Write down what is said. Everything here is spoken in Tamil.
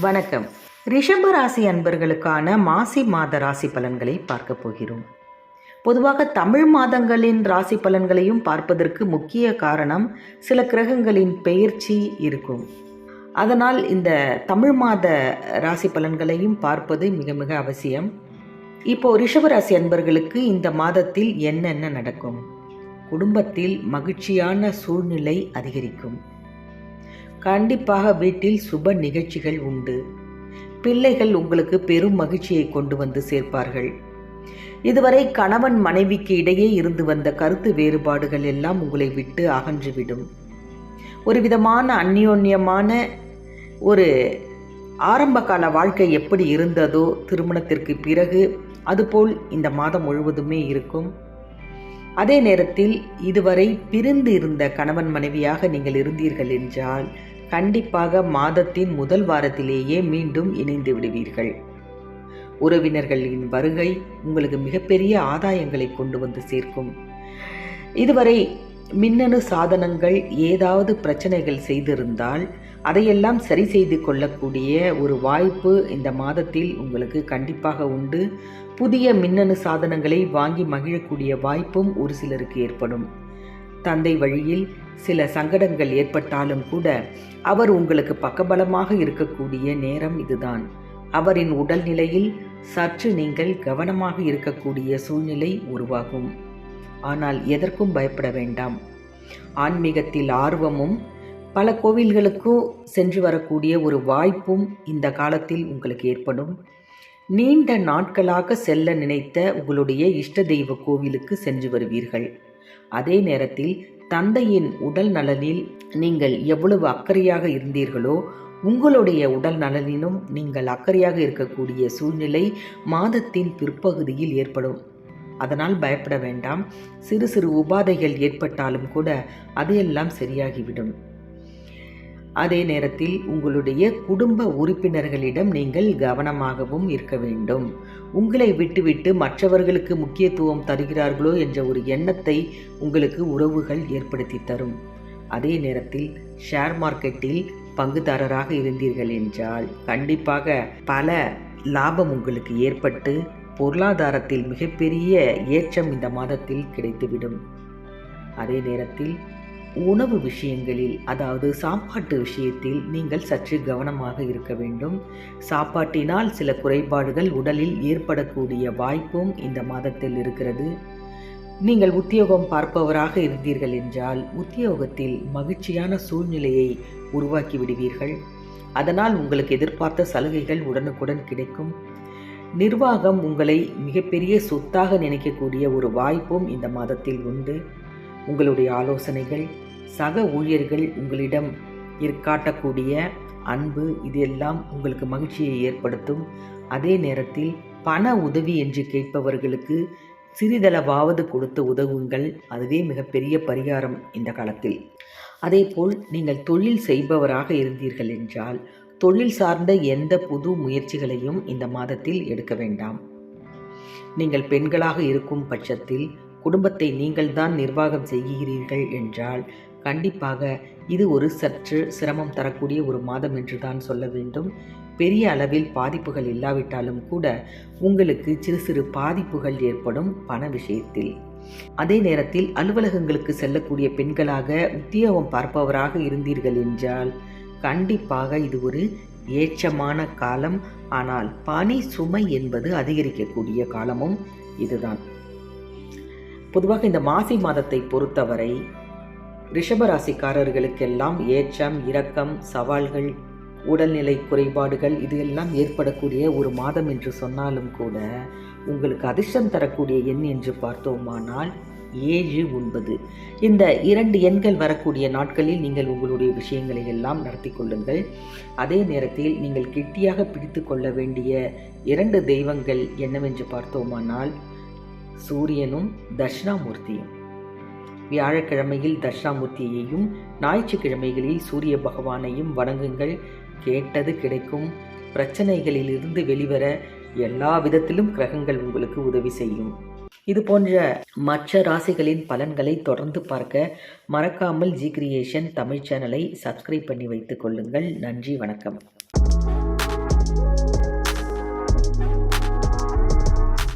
வணக்கம். ரிஷப ராசி அன்பர்களுக்கான மாசி மாத ராசி பலன்களை பார்க்க போகிறோம். பொதுவாக தமிழ் மாதங்களின் ராசி பலன்களையும் பார்ப்பதற்கு முக்கிய காரணம் சில கிரகங்களின் பெயர்ச்சி இருக்கும். அதனால் இந்த தமிழ் மாத ராசி பலன்களையும் பார்ப்பது மிக மிக அவசியம். இப்போ ரிஷபராசி அன்பர்களுக்கு இந்த மாதத்தில் என்னென்ன நடக்கும்? குடும்பத்தில் மகிழ்ச்சியான சூழ்நிலை அதிகரிக்கும். கண்டிப்பாக வீட்டில் சுப நிகழ்ச்சிகள் உண்டு. பிள்ளைகள் உங்களுக்கு பெரும் மகிழ்ச்சியை கொண்டு வந்து சேர்ப்பார்கள். இதுவரை கணவன் மனைவிக்கு இடையே இருந்து வந்த கருத்து வேறுபாடுகள் எல்லாம் உங்களை விட்டு அகன்றுவிடும். ஒரு விதமான அந்யோன்யமான ஒரு ஆரம்பகால வாழ்க்கை எப்படி இருந்ததோ திருமணத்திற்கு பிறகு அதுபோல் இந்த மாதம் முழுவதுமே இருக்கும். அதே நேரத்தில் இதுவரை பிரிந்து இருந்த கணவன் மனைவியாக நீங்கள் இருந்தீர்கள் என்றால் கண்டிப்பாக மாதத்தின் முதல் வாரத்திலேயே மீண்டும் இணைந்து விடுவீர்கள். உறவினர்களின் வருகை உங்களுக்கு மிகப்பெரிய ஆதாயங்களை கொண்டு வந்து சேர்க்கும். இதுவரை மின்னணு சாதனங்கள் ஏதாவது பிரச்சனைகள் செய்திருந்தால் அதையெல்லாம் சரி செய்து கொள்ளக்கூடிய ஒரு வாய்ப்பு இந்த மாதத்தில் உங்களுக்கு கண்டிப்பாக உண்டு. புதிய மின்னணு சாதனங்களை வாங்கி மகிழக்கூடிய வாய்ப்பும் ஒரு சிலருக்கு ஏற்படும். தந்தை வழியில் சில சங்கடங்கள் ஏற்பட்டாலும் கூட அவர் உங்களுக்கு பக்கபலமாக இருக்கக்கூடிய நேரம் இதுதான். அவரின் உடல்நிலையில் சற்று நீங்கள் கவனமாக இருக்கக்கூடிய சூழ்நிலை உருவாகும். ஆனால் எதற்கும் பயப்பட வேண்டாம். ஆன்மீகத்தில் ஆர்வமும் பல கோவில்களுக்கும் சென்று வரக்கூடிய ஒரு வாய்ப்பும் இந்த காலத்தில் உங்களுக்கு ஏற்படும். நீண்ட நாட்களாக செல்ல நினைத்த உங்களுடைய இஷ்ட தெய்வ கோவிலுக்கு சென்று வருவீர்கள். அதே நேரத்தில் தந்தையின் உடல் நலனில் நீங்கள் எவ்வளவு அக்கறையாக இருந்தீர்களோ உங்களுடைய உடல் நலனிலும் நீங்கள் அக்கறையாக இருக்கக்கூடிய சூழ்நிலை மாதத்தின் பிற்பகுதியில் ஏற்படும். அதனால் பயப்பட வேண்டாம். சிறு சிறு உபாதைகள் ஏற்பட்டாலும் கூட அதையெல்லாம் சரியாகிவிடும். அதே நேரத்தில் உங்களுடைய குடும்ப உறுப்பினர்களிடம் நீங்கள் கவனமாகவும் இருக்க வேண்டும். உங்களை விட்டுவிட்டு மற்றவர்களுக்கு முக்கியத்துவம் தருகிறார்களோ என்ற ஒரு எண்ணத்தை உங்களுக்கு உறவுகள் ஏற்படுத்தி தரும். அதே நேரத்தில் ஷேர் மார்க்கெட்டில் பங்குதாரராக இருந்தீர்கள் என்றால் கண்டிப்பாக பல லாபம் உங்களுக்கு ஏற்பட்டு பொருளாதாரத்தில் மிகப்பெரிய ஏற்றம் இந்த மாதத்தில் கிடைத்துவிடும். அதே நேரத்தில் உணவு விஷயங்களில் அதாவது சாப்பாட்டு விஷயத்தில் நீங்கள் சற்று கவனமாக இருக்க வேண்டும். சாப்பாட்டினால் சில குறைபாடுகள் உடலில் ஏற்படக்கூடிய வாய்ப்பும் இந்த மாதத்தில் இருக்கிறது. நீங்கள் உத்தியோகம் பார்ப்பவராக இருந்தீர்கள் என்றால் உத்தியோகத்தில் மகிழ்ச்சியான சூழ்நிலையை உருவாக்கி விடுவீர்கள். அதனால் உங்களுக்கு எதிர்பார்த்த சலுகைகள் உடனுக்குடன் கிடைக்கும். நிர்வாகம் உங்களை மிகப்பெரிய சொத்தாக நினைக்கக்கூடிய ஒரு வாய்ப்பும் இந்த மாதத்தில் உண்டு. உங்களுடைய ஆலோசனைகள் சக ஊழியர்கள் உங்களிடம் காட்டக்கூடிய அன்பு இதெல்லாம் உங்களுக்கு மகிழ்ச்சியை ஏற்படுத்தும். அதே நேரத்தில் பண உதவி என்று கேட்பவர்களுக்கு சிறிதளவாவது கொடுத்து உதவுங்கள். அதுவே மிகப்பெரிய பரிகாரம் இந்த காலத்தில். அதேபோல் நீங்கள் தொழில் செய்பவராக இருந்தீர்கள் என்றால் தொழில் சார்ந்த எந்த புது முயற்சிகளையும் இந்த மாதத்தில் எடுக்க வேண்டாம். நீங்கள் பெண்களாக இருக்கும் பட்சத்தில் குடும்பத்தை நீங்கள்தான் நிர்வாகம் செய்கிறீர்கள் என்றால் கண்டிப்பாக இது ஒரு சற்று சிரமம் தரக்கூடிய ஒரு மாதம் என்று தான் சொல்ல வேண்டும். பெரிய அளவில் பாதிப்புகள் இல்லாவிட்டாலும் கூட உங்களுக்கு சிறு சிறு பாதிப்புகள் ஏற்படும் பண விஷயத்தில். அதே நேரத்தில் அலுவலகங்களுக்கு செல்லக்கூடிய பெண்களாக உத்தியோகம் பார்ப்பவராக இருந்தீர்கள் என்றால் கண்டிப்பாக இது ஒரு ஏற்றமான காலம். ஆனால் பனி சுமை என்பது அதிகரிக்கக்கூடிய காலமும் இதுதான். பொதுவாக இந்த மாசி மாதத்தை பொறுத்தவரை ரிஷபராசிக்காரர்களுக்கெல்லாம் ஏற்றம் இரக்கம் சவால்கள் உடல்நிலை குறைபாடுகள் இது எல்லாம் ஏற்படக்கூடிய ஒரு மாதம் என்று சொன்னாலும் கூட உங்களுக்கு அதிர்ஷ்டம் தரக்கூடிய எண் என்று பார்த்தோமானால் ஏழு ஒன்பது. இந்த இரண்டு எண்கள் வரக்கூடிய நாட்களில் நீங்கள் உங்களுடைய விஷயங்களை எல்லாம் நடத்தி கொள்ளுங்கள். அதே நேரத்தில் நீங்கள் கெட்டியாக பிடித்து கொள்ள வேண்டிய இரண்டு தெய்வங்கள் என்னவென்று பார்த்தோமானால் சூரியனும் தட்சிணாமூர்த்தியும். வியாழக்கிழமையில் தட்சிணாமூர்த்தியையும் ஞாயிற்றுக்கிழமைகளில் சூரிய பகவானையும் வணங்குங்கள். கேட்டது கிடைக்கும். பிரச்சனைகளிலிருந்து வெளிவர எல்லா விதத்திலும் கிரகங்கள் உங்களுக்கு உதவி செய்யும். இது போன்ற மற்ற ராசிகளின் பலன்களை தொடர்ந்து பார்க்க மறக்காமல் ஜி கிரியேஷன் தமிழ் சேனலை சப்ஸ்கிரைப் பண்ணி வைத்துக் கொள்ளுங்கள். நன்றி வணக்கம்.